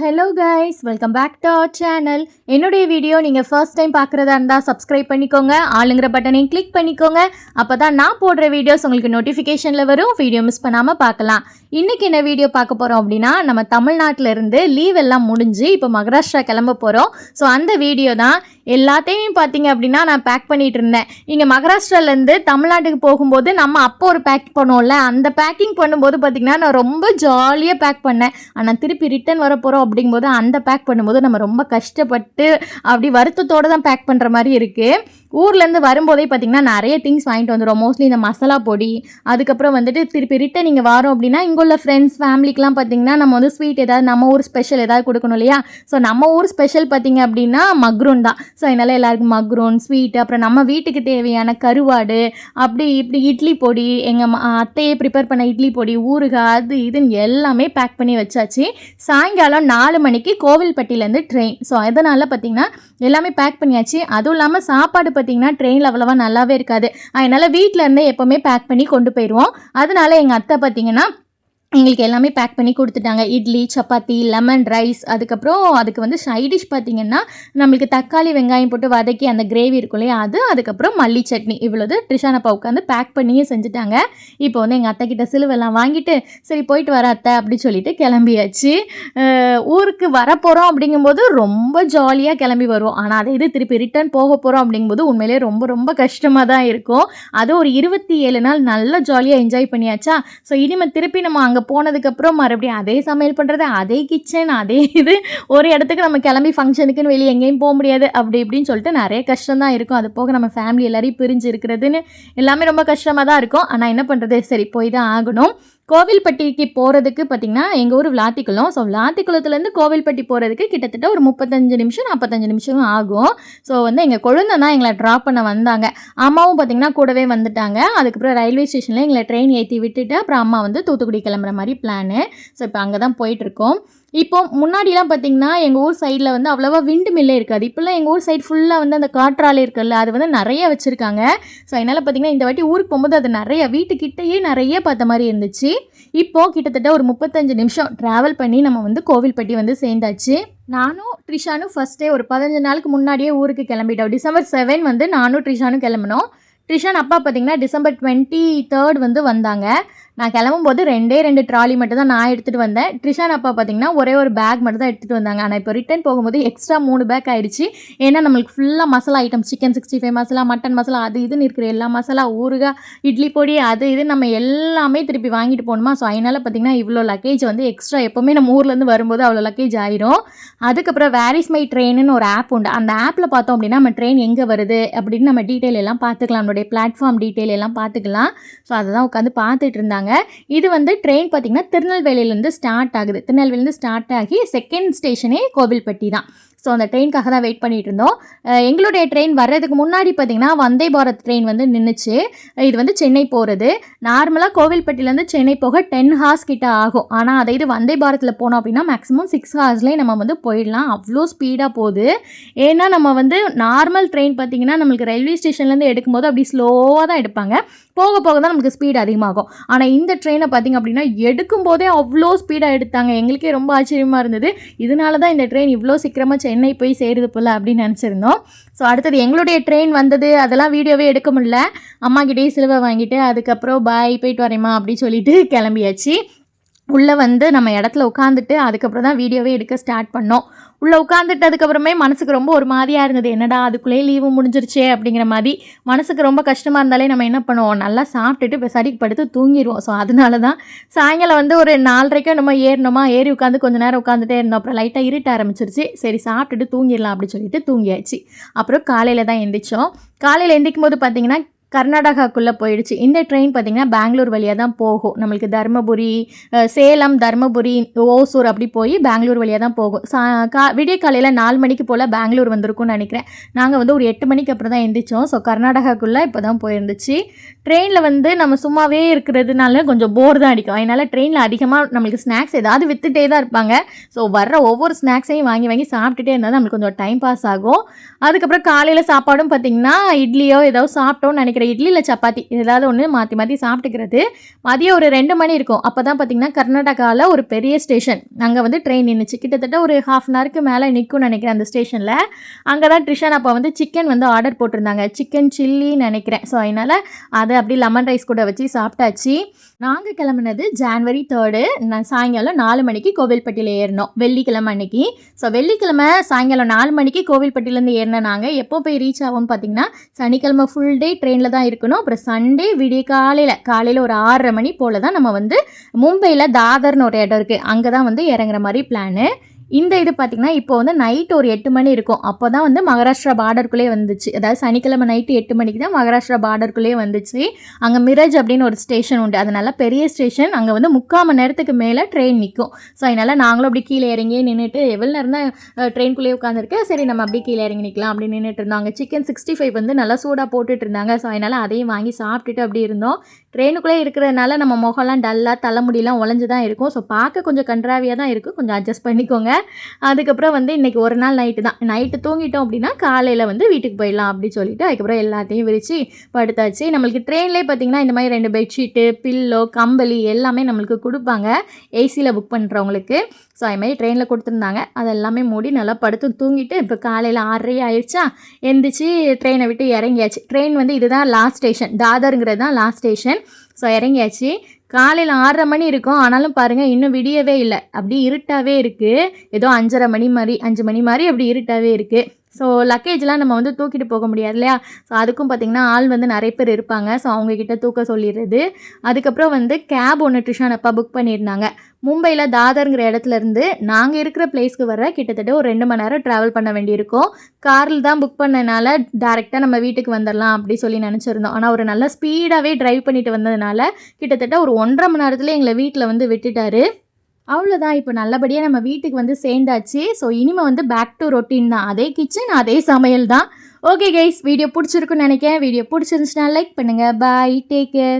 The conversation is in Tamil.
Hello guys welcome back to our channel என்னுடைய வீடியோ நீங்கள் ஃபர்ஸ்ட் டைம் பார்க்குறதா இருந்தால் சப்ஸ்கிரைப் பண்ணிக்கோங்க. ஆளுங்கிற பட்டனையும் கிளிக் பண்ணிக்கோங்க. அப்போ தான் நான் போடுற வீடியோஸ் உங்களுக்கு நோட்டிஃபிகேஷனில் வரும். வீடியோ மிஸ் பண்ணாமல் பார்க்கலாம். இன்றைக்கி என்ன வீடியோ பார்க்க போகிறோம் அப்படின்னா நம்ம தமிழ்நாட்டில் இருந்து லீவ் எல்லாம் முடிஞ்சு இப்போ மகாராஷ்டிரா கிளம்ப போகிறோம் ஸோ அந்த வீடியோ தான் எல்லாத்தையும் பார்த்தீங்க அப்படின்னா நான் பேக் பண்ணிட்டு இருந்தேன். இங்கே மகாராஷ்டிராலேருந்து தமிழ்நாட்டுக்கு போகும்போது நம்ம அப்போ ஒரு பேக் பண்ணுவோம்ல அந்த பேக்கிங் பண்ணும்போது பார்த்திங்கன்னா நான் ரொம்ப ஜாலியாக பேக் பண்ணேன். ஆனால் திருப்பி ரிட்டன் வர போகிறோம் அப்படிங்கும்போது அந்த பேக் பண்ணும்போது நம்ம ரொம்ப கஷ்டப்பட்டு அப்படி வருத்தத்தோடு தான் பேக் பண்ணுற மாதிரி இருக்குது ஊர்லேருந்து வரும்போதே பார்த்தீங்கன்னா நிறைய திங்ஸ் வாங்கிட்டு வந்துடும் மோஸ்ட்லி இந்த மசாலா பொடி அதுக்கப்புறம் வந்துட்டு திருப்பி ரிட்டன் நீங்கள் வரோம் அப்படின்னா இங்கே உள்ள ஃப்ரெண்ட்ஸ் ஃபேமிலிக்கெலாம் பார்த்தீங்கன்னா நம்ம வந்து ஸ்வீட் ஏதாவது நம்ம ஊர் ஸ்பெஷல் ஏதாவது கொடுக்கணும் இல்லையா? ஸோ நம்ம ஊர் ஸ்பெஷல் பார்த்தீங்க அப்படின்னா மக்ரூன் தான். ஸோ அதனால் எல்லாருக்கும் மக்ரூன் ஸ்வீட் அப்புறம் நம்ம வீட்டுக்கு தேவையான கருவாடு அப்படி இப்படி இட்லி பொடி எங்கள் அத்தையே ப்ரிப்பேர் பண்ண இட்லி பொடி ஊறுகாய் அது இதுன்னு எல்லாமே பேக் பண்ணி வச்சாச்சு. சாயங்காலம் நாலு மணிக்கு கோவில்பட்டியிலேருந்து ட்ரெயின் ஸோ அதனால் பார்த்தீங்கன்னா எல்லாமே பேக் பண்ணியாச்சு. அதுவும் இல்லாமல் சாப்பாடு பார்த்தீங்கன்னா ட்ரெயினில் அவ்வளோவா நல்லாவே இருக்காது. அதனால் வீட்டில் இருந்தே எப்போவுமே பேக் பண்ணி கொண்டு போயிடுவோம் அதனால் எங்கள் அத்தை பார்த்தீங்கன்னா எங்களுக்கு எல்லாமே பேக் பண்ணி கொடுத்துட்டாங்க. இட்லி சப்பாத்தி லெமன் ரைஸ் அதுக்கப்புறம் அதுக்கு வந்து சைடிஷ் பார்த்தீங்கன்னா நம்மளுக்கு தக்காளி வெங்காயம் போட்டு வதக்கி அந்த கிரேவி இருக்கும் இல்லையா அது அதுக்கப்புறம் மல்லி சட்னி. இவ்வளோது ட்ரிஷானப்பா உட்காந்து பேக் பண்ணியே செஞ்சுட்டாங்க. இப்போ வந்து எங்கள் அத்தை கிட்ட சிலுவெல்லாம் வாங்கிட்டு சரி போயிட்டு வர அத்தை அப்படின்னு சொல்லிட்டு கிளம்பியாச்சு. ஊருக்கு வரப்போகிறோம் அப்படிங்கும்போது ரொம்ப ஜாலியாக கிளம்பி வருவோம். ஆனால் அதை இது திருப்பி ரிட்டர்ன் போக போகிறோம் அப்படிங்கும்போது உண்மையிலேயே ரொம்ப ரொம்ப கஷ்டமாக தான் இருக்கும். அது ஒரு இருபத்தி ஏழு நாள் நல்லா ஜாலியாக என்ஜாய் பண்ணியாச்சா? ஸோ இனிமேல் திருப்பி நம்ம அங்கே போனதுக்கப்புறம் மறுபடியும் அதே சமையல் பண்ணுறது அதே கிச்சன் அதே இது. ஒரு இடத்துக்கு நம்ம கிளம்பி ஃபங்க்ஷனுக்குன்னு வெளியே எங்கேயும் போக முடியாது. அப்படி இப்படின்னு சொல்லிட்டு நிறைய கஷ்டம் தான் இருக்கும். அது போக நம்ம ஃபேமிலி எல்லாரையும் பிரிஞ்சு இருக்கிறதுன்னு எல்லாமே ரொம்ப கஷ்டமாக தான் இருக்கும். ஆனால் என்ன பண்ணுறது சரி போய் தான் ஆகணும். கோவில்பட்டிக்கு போகிறதுக்கு பார்த்திங்கன்னா எங்கள் ஊர் விளாத்திக்குளம். ஸோ விளாத்திக்குளத்துலேருந்து கோவில்பட்டி போகிறதுக்கு கிட்டத்தட்ட ஒரு முப்பத்தஞ்சு நிமிஷம் நாற்பத்தஞ்சு நிமிஷம் ஆகும். ஸோ வந்து எங்கள் குழந்தை தான் எங்களை ட்ராப் பண்ண வந்தாங்க. அம்மாவும் பார்த்திங்கன்னா கூடவே வந்துட்டாங்க. அதுக்கப்புறம் ரயில்வே ஸ்டேஷனில் எங்களை ட்ரெயின் ஏற்றி விட்டுட்டு அப்புறம் அம்மா வந்து தூத்துக்குடி கிளம்புற மாதிரி பிளானு ஸோ இப்போ அங்கே தான் போயிட்டுருக்கோம் இப்போ முன்னாடிலாம் பார்த்தீங்கன்னா எங்கள் ஊர் சைடில் வந்து அவ்வளோவா விண்டு மில்லே இருக்காது. இப்போல்லாம் எங்கள் ஊர் சைடு ஃபுல்லாக வந்து அந்த காற்றாலை இருக்குல்ல அது வந்து நிறைய வச்சுருக்காங்க. ஸோ அதனால் பார்த்தீங்கன்னா இந்த வாட்டி ஊருக்கு போகும்போது அது நிறைய வீட்டுக்கிட்டேயே நிறைய பார்த்த மாதிரி இருந்துச்சு. இப்போது கிட்டத்தட்ட ஒரு முப்பத்தஞ்சு நிமிஷம் ட்ராவல் பண்ணி நம்ம வந்து கோவில்பட்டி வந்து சேர்ந்தாச்சு. நானும் ட்ரிஷானும் ஃபஸ்ட்டே ஒரு பதினஞ்சு நாளுக்கு முன்னாடியே ஊருக்கு கிளம்பிட்டோம். டிசம்பர் செவன் வந்து நானும் ட்ரிஷானும் கிளம்பினோம். ட்ரிஷான் அப்பா பார்த்தீங்கன்னா டிசம்பர் டுவெண்ட்டி தேர்ட் வந்து வந்தாங்க. நான் கிளம்பும்போது ரெண்டே ரெண்டு ட்ராலி மட்டும் தான் நான் எடுத்துகிட்டு வந்தேன். ட்ரிஷான் அப்பா பார்த்தீங்கன்னா ஒரே ஒரு பேக் மட்டும் தான் எடுத்துகிட்டு வந்தாங்க. ஆனால் இப்போ ரிட்டன் போகும்போது எக்ஸ்ட்ரா மூணு பேக் ஆயிடுச்சு. ஏன்னா நம்மளுக்கு ஃபுல்லாக masala item chicken sixty five masala mutton masala அது இதுன்னு இருக்கிற எல்லா மசாலா ஊறுகாய் இட்லி பொடி அது இது நம்ம எல்லாமே திருப்பி வாங்கிட்டு போகணுமா? ஸோ அதனால் பார்த்தீங்கன்னா இவ்வளோ லக்கேஜ் வந்து எக்ஸ்ட்ரா எப்போவுமே நம்ம ஊர்லேருந்து வரும்போது அவ்வளோ லக்கேஜ் ஆயிரும். அதுக்கப்புறம் வேரிஸ் மை ட்ரெயின்னு ஒரு ஆப் உண்டு. அந்த ஆப்பில் பார்த்தோம் அப்படின்னா நம்ம ட்ரெயின் எங்கே வருது அப்படின்னு நம்ம டீட்டெயில் எல்லாம் பார்த்துக்கலாம். நம்மளுடைய பிளாட்ஃபார்ம் டீட்டெயில் எல்லாம் பார்த்துக்கலாம். ஸோ அதை தான் உட்காந்து பார்த்துட்டு இருந்தாங்க. இது வந்து ட்ரெயின் பார்த்திங்கன்னா திருநெல்வேலியிலேருந்து ஸ்டார்ட் ஆகுது. திருநெல்வேலியிலேருந்து ஸ்டார்ட் ஆகி செகண்ட் ஸ்டேஷனே கோவில்பட்டி தான். ஸோ அந்த ட்ரெயின்காக தான் வெயிட் பண்ணிட்டு இருந்தோம். எங்களுடைய ட்ரெயின் வர்றதுக்கு முன்னாடி பார்த்திங்கன்னா வந்தே பாரத் ட்ரெயின் வந்து நின்றுச்சு இது வந்து சென்னை போகிறது நார்மலாக கோவில்பட்டியிலேருந்து சென்னை போக டென் ஹார்ஸ் கிட்ட ஆகும். ஆனால் அதை இது வந்தே பாரத்தில் போனோம் அப்படின்னா மேக்ஸிமம் சிக்ஸ் ஹார்ஸ்லேயே நம்ம வந்து போயிடலாம். அவ்வளோ ஸ்பீடாக போகுது. ஏன்னா நம்ம வந்து நார்மல் ட்ரெயின் பார்த்திங்கன்னா நம்மளுக்கு ரயில்வே ஸ்டேஷன்லேருந்து எடுக்கும்போது அப்படி ஸ்லோவாக தான் எடுப்பாங்க. போக போக தான் நமக்கு ஸ்பீடு அதிகமாகும். ஆனால் இந்த ட்ரெயினை பார்த்திங்க அப்படின்னா எடுக்கும் போதே அவ்வளோ ஸ்பீடாக எடுத்தாங்க. எங்களுக்கே ரொம்ப ஆச்சரியமாக இருந்தது. இதனால தான் இந்த ட்ரெயின் இவ்வளோ சீக்கிரமாக சென்னை போய் சேருது போல் அப்படின்னு நினச்சிருந்தோம். ஸோ அடுத்தது எங்களுடைய ட்ரெயின் வந்தது. அதெல்லாம் வீடியோவே எடுக்க முடியல. அம்மாக்கிட்டேயே சிலுவை வாங்கிட்டு அதுக்கப்புறம் பாய் போயிட்டு வரேம்மா அப்படின்னு சொல்லிட்டு கிளம்பியாச்சு. உள்ளே வந்து நம்ம இடத்துல உட்காந்துட்டு அதுக்கப்புறம் தான் வீடியோவே எடுக்க ஸ்டார்ட் பண்ணோம். உள்ளே உட்காந்துட்டு அதுக்கப்புறமே மனசுக்கு ரொம்ப ஒரு மாதிரியாக இருந்தது. என்னடா அதுக்குள்ளேயே லீவு முடிஞ்சிருச்சே அப்படிங்கிற மாதிரி. மனசுக்கு ரொம்ப கஷ்டமாக இருந்தாலே நம்ம என்ன பண்ணுவோம்? நல்லா சாப்பிட்டுட்டு இப்போ சரிக்கு படுத்து தூங்கிடுவோம் ஸோ அதனால தான் சாயங்காலம் வந்து ஒரு நாலரைக்கும் நம்ம ஏறினோமா ஏறி உட்காந்து கொஞ்ச நேரம் உட்காந்துட்டே இருந்தோம். அப்புறம் லைட்டாக இருட்ட ஆரம்பிச்சிருச்சு. சரி சாப்பிட்டுட்டு தூங்கிடலாம் அப்படின்னு சொல்லிட்டு தூங்கியாச்சு. அப்புறம் காலையில் தான் எந்திரிச்சோம். காலையில் எந்திரிக்கும் போது பார்த்தீங்கன்னா கர்நாடகாக்குள்ளே போயிடுச்சு. இந்த ட்ரெயின் பார்த்திங்கன்னா பெங்களூர் வழியாக தான் போகும். நம்மளுக்கு தருமபுரி சேலம் தருமபுரி ஓசூர் அப்படி போய் பெங்களூர் வழியாக தான் போகும். சா கா விடிய காலையில் நாலு மணிக்கு போல் பெங்களூர் வந்திருக்கும்னு நினைக்கிறேன். நாங்கள் வந்து ஒரு எட்டு மணிக்கு அப்புறம் தான் எந்திரிச்சோம். ஸோ கர்நாடகாக்குள்ளே இப்போ தான் போயிருந்துச்சு. ட்ரெயினில் வந்து நம்ம சும்மாவே இருக்கிறதுனால கொஞ்சம் போர் தான் அடிக்கும். அதனால் ட்ரெயினில் அதிகமாக நம்மளுக்கு ஸ்நாக்ஸ் ஏதாவது வித்துட்டே தான் இருப்பாங்க. ஸோ வர்ற ஒவ்வொரு ஸ்நாக்ஸையும் வாங்கி வாங்கி சாப்பிட்டுட்டே இருந்தால் நம்மளுக்கு கொஞ்சம் டைம் பாஸ் ஆகும். அதுக்கப்புறம் காலையில் சாப்பாடும் பார்த்திங்கன்னா இட்லியோ ஏதோ சாப்பிட்டோம்னு நினைக்கிறேன். நினைக்கிறேன் இட்லி இல்லை சப்பாத்தி ஏதாவது ஒன்று மாற்றி மாற்றி சாப்பிட்டுக்கிறது மதியம் ஒரு ரெண்டு மணி இருக்கும். அப்போ தான் பார்த்தீங்கன்னா கர்நாடகாவில் ஒரு பெரிய ஸ்டேஷன். அங்கே வந்து ட்ரெயின் நின்றுச்சு கிட்டத்தட்ட ஒரு ஹாஃப் அன் ஹவருக்கு மேலே நிற்கும்னு நினைக்கிறேன் அந்த ஸ்டேஷனில். அங்கே தான் ட்ரிஷன் அப்போ வந்து சிக்கன் வந்து ஆர்டர் போட்டிருந்தாங்க. சிக்கன் சில்லின்னு நினைக்கிறேன். ஸோ அதனால் அதை அப்படி லெமன் ரைஸ் கூட வச்சு சாப்பிட்டாச்சு. நாங்கள் கிளம்புனது ஜான்வரி தேர்டு நான் சாயங்காலம் நாலு மணிக்கு கோவில்பட்டியில் ஏறினோம். வெள்ளிக்கிழமை அன்னைக்கு. ஸோ வெள்ளிக்கிழமை சாயங்காலம் நாலு மணிக்கு கோவில்பட்டியிலேருந்து ஏறின நாங்கள் எப்போ போய் ரீச் ஆகும்னு பார்த்தீங்கன்னா சனிக்கிழமை ஃபுல் டே ட்ரெயினில் தான் இருக்கணும். அப்புறம் சண்டே விடிய காலையில் காலையில் ஒரு ஆறரை மணி போல் தான் நம்ம வந்து மும்பையில் தாதர்னு ஒரு இடம் இருக்குது அங்கே தான் வந்து இறங்குற மாதிரி பிளானு இந்த இது பார்த்திங்கன்னா இப்போ வந்து நைட் ஒரு எட்டு மணி இருக்கும். அப்போ தான் வந்து மகாராஷ்டிரா பார்டருக்குள்ளே வந்துச்சு. அதாவது சனிக்கிழமை நைட்டு எட்டு மணிக்கு தான் மகாராஷ்டிரா பார்டருக்குள்ளே வந்துச்சு. அங்கே மிரஜ் அப்படின்னு ஒரு ஸ்டேஷன் உண்டு. அதனால் பெரிய ஸ்டேஷன் அங்கே வந்து முக்கால் மணி நேரத்துக்கு மேலே ட்ரெயின் நிற்கும் ஸோ அதனால் நாங்களும் அப்படி கீழே இறங்கி நின்றுட்டு எவ்வளோ நேரம் தான் ட்ரெயின்குள்ளேயே உட்காந்துருக்கு சரி நம்ம அப்படியே கீழே இறங்கி நிற்கலாம் அப்படி நின்றுட்டு இருந்தாங்க சிக்கன் சிக்ஸ்டி ஃபைவ் வந்து நல்லா சூடாக போட்டுட்டு இருந்தாங்க. ஸோ அதனால் அதையும் வாங்கி சாப்பிட்டுட்டு அப்படி இருந்தோம். ட்ரெயினுக்குள்ளே இருக்கிறதுனால நம்ம முகம்லாம் டல்லாக தலைமுடியெல்லாம் உழைஞ்சு தான் இருக்கும். ஸோ பார்க்க கொஞ்சம் கன்றாவியாக தான் இருக்கும் கொஞ்சம் அட்ஜஸ்ட் பண்ணிக்கோங்க. அதுக்கப்புறம் வந்து இன்றைக்கி ஒரு நாள் நைட்டு தான். நைட்டு தூங்கிட்டோம் அப்படின்னா காலையில் வந்து வீட்டுக்கு போயிடலாம் அப்படின்னு சொல்லிட்டு அதுக்கப்புறம் எல்லாத்தையும் விரித்து படுத்தாச்சு. நம்மளுக்கு ட்ரெயின்லேயே பார்த்தீங்கன்னா இந்த மாதிரி ரெண்டு பெட்ஷீட்டு பில்லோ கம்பளி எல்லாமே நம்மளுக்கு கொடுப்பாங்க. ஏசியில் புக் பண்ணுறவங்களுக்கு ஸோ அதுமாதிரி ட்ரெயினில் கொடுத்துருந்தாங்க. அது எல்லாமே மூடி நல்லா படுத்து தூங்கிட்டு இப்போ காலையில் ஆறரை ஆயிடுச்சா? எந்திரிச்சு ட்ரெயினை விட்டு இறங்கியாச்சு. ட்ரெயின் வந்து இதுதான் லாஸ்ட் ஸ்டேஷன் தாதருங்கிறது தான் லாஸ்ட் ஸ்டேஷன் ஸோ இறங்கியாச்சு. காலையில் ஆறரை மணி இருக்கும். ஆனாலும் பாருங்கள் இன்னும் விடியவே இல்லை. அப்படி இருட்டாகவே இருக்குது ஏதோ அஞ்சரை மணி மாதிரி அஞ்சு மணி மாதிரி அப்படி இருட்டாகவே இருக்குது ஸோ லக்கேஜ்லாம் நம்ம வந்து தூக்கிட்டு போக முடியாது இல்லையா? ஸோ அதுக்கும் பார்த்திங்கன்னா ஆள் வந்து நிறைய பேர் இருப்பாங்க. ஸோ அவங்கக்கிட்ட தூக்க சொல்லிடுறது. அதுக்கப்புறம் வந்து கேப் ஒன்று ட்ரிஷான் அப்பா புக் பண்ணியிருந்தாங்க. மும்பையில் தாதருங்கிற இடத்துல இருந்து நாங்கள் இருக்கிற பிளேஸ்க்கு வர கிட்டத்தட்ட ஒரு ரெண்டு மணி நேரம் ட்ராவல் பண்ண வேண்டியிருக்கும். காரில் தான் புக் பண்ணனால டேரெக்டாக நம்ம வீட்டுக்கு வந்துடலாம் அப்படி சொல்லி நினச்சிருந்தோம். ஆனால் ஒரு நல்ல ஸ்பீடாகவே ட்ரைவ் பண்ணிட்டு வந்ததுனால கிட்டத்தட்ட ஒரு ஒன்றரை மணி நேரத்தில் எங்களை வீட்டில் வந்து விட்டுட்டாரு. அவ்வளோதான் இப்போ நல்லபடியாக நம்ம வீட்டுக்கு வந்து சேர்ந்தாச்சு. ஸோ இனிமே வந்து பேக் டு ரொட்டீன் தான். அதே கிச்சன் அதே சமையல் தான். ஓகே கைஸ் வீடியோ பிடிச்சிருக்குன்னு நினைக்கிறேன். வீடியோ பிடிச்சிருந்துச்சுன்னா லைக் பண்ணுங்கள் பாய் டேக் கேர்